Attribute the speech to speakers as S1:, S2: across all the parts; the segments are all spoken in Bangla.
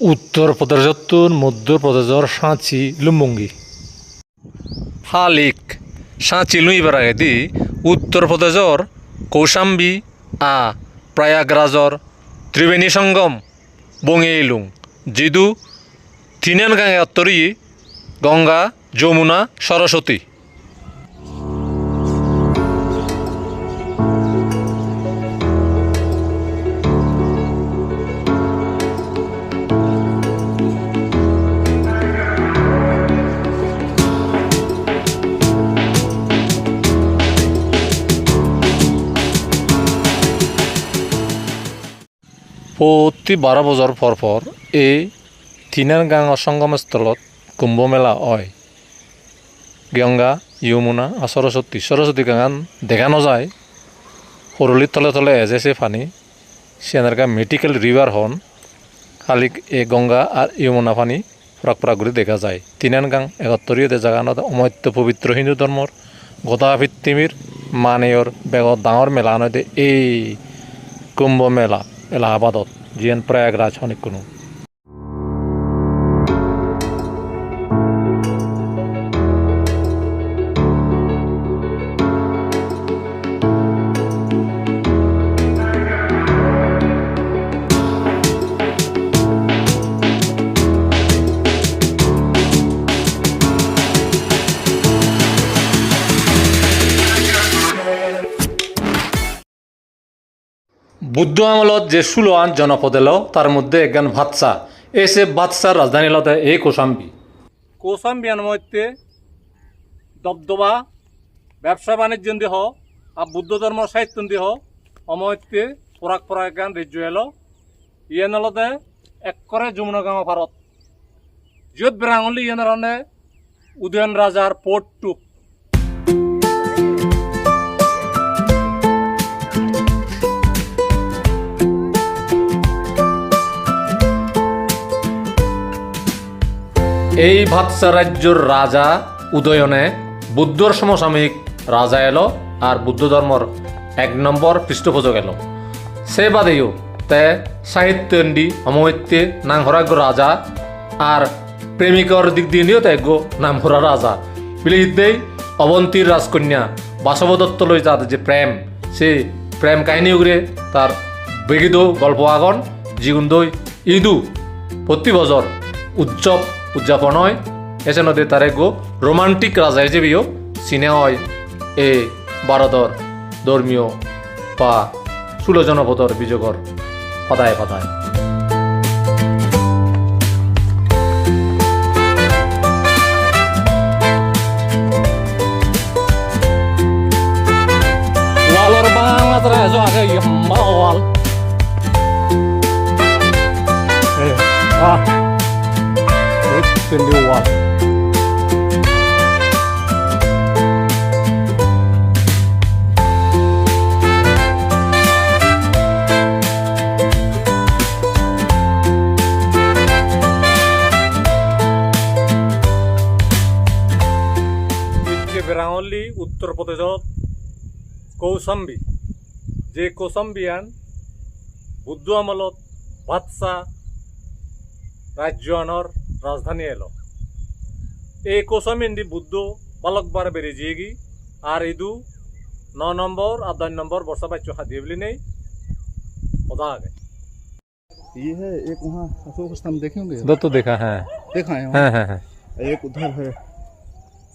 S1: উত্তৰ প্ৰদেশৰ মধ্যপ্ৰদেশৰ সাঁচি লুম্বুংগী হালিক সাঁচি লুইবার আগেদি উত্তৰ প্ৰদেশৰ কৌশাম্বী আ প্ৰয়াগৰাজৰ ত্ৰিবেণী সংগম বঙেইলুং যিদু তিনান গাঙে গঙ্গা, যমুনা, সরস্বতী। প্ৰতি বাৰ বছৰ পৰ পৰ এই গাঁৱৰ সংগমস্থলত কুম্ভ মেলা হয়। গংগা, যমুনা আর সরস্বতী সরস্বতী গান দেখা নাযায়। সরলির তলে তলে এজে এজেছে পানি সেনারকা মেডিকেল রিভার হন, খালি এই গঙ্গা আর যমুনা পানি ফরাক ফরাক করে দেখা যায়। তিনান গাং একত্তরীয় দে জাগানত অমত্য পবিত্র হিন্দু ধর্মর গদা ভিত্তিমির মানেয়র বেগত ডাঙর মেলা নদে এই কুম্ভ মেলা ਇਲਾਹਾਬਾਦ ਜੈਨ ਪ੍ਰਯਾਗਰਾਜ ਹੋਣ ਇੱਕ ਨੂੰ বুদ্ধ আমলত যে ষোলোয়ান জনপদ এলো তার মধ্যে একজন বাদশা এসে বাদশার রাজধানী এলাতে এই কোসাম্বি কোসাম্বিয়ান মধ্যে দবদবা, ব্যবসা বাণিজ্য দেহ, আর বুদ্ধ ধর্ম সাহিত্য দেহ অমত্যে পরাক পরাক গান রাজ্য এলো। ইয়েন এলতে একরে যমুনা গাঁও ভারত। যত বেড়াঙলি ইয়েন রনে উদয়ন রাজার পোর্ট টুক এই ভাতসা রাজ্যর রাজা উদয়নে বুদ্ধর সমসাময়িক রাজা এলো আর বুদ্ধ ধর্মর এক নম্বর পৃষ্ঠপোষক এলো। সে বাদেও তে সাহিত্যন্ডি অমৈত্যে নাংহরাগ্য রাজা আর প্রেমিকর দিক দিয়ে নিয়েও তে গো নামহরা রাজা। বিলিহিতেই অবন্তীর রাজকন্যা বাসব দত্ত লই তার যে প্রেম, সে প্রেম কাহিনী উগরে তার বেগিদ গল্প আগন যিগুন দই ইদু প্রতি বছর উৎসব উদযাপন হয় এসে নদী তারে গো রোমান্টিক রাজা হিসেবেও চিনে হয় এ ভারতর ধর্মীয় বা ষোলো জনপদর বিযোগর সদায়. Eh, ah. Itu di wal. বেৰাঙলী উত্তৰ প্ৰদেশত কৌশম্বী যে কৌশম্বিয়ান বুদ্ধ আমলত বাদশাহ রাজ্যনৰ রাজধানী এলো এই কৌশামিন্দি বুদ্ধ বালকবার বেড়ে জিয়েগি আর ইদু ন নম্বর আর দশ নম্বর বর্ষা বাচ্চু হাদিয়ে বলি নেই সদা আগে
S2: ये है एक वहाँ अशोक स्तंभ देखे होंगे
S1: तो देखा হ্যাঁ
S2: देखा है वहाँ
S1: হ্যাঁ হ্যাঁ হ্যাঁ
S2: एक उधर है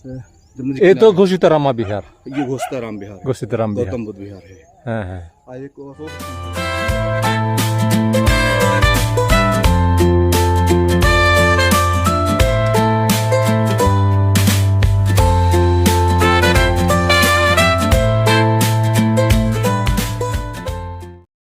S2: से जमुना जी
S1: এই তো
S2: किनारे।
S1: ঘোষিতারামা বিহার
S2: ये घोस्ताराम बिहार है
S1: ঘোষিতারাম বিহার
S2: गौतम बुद्ध बिहार है
S1: হ্যাঁ হ্যাঁ
S2: और एक अशोक स्तंभ है।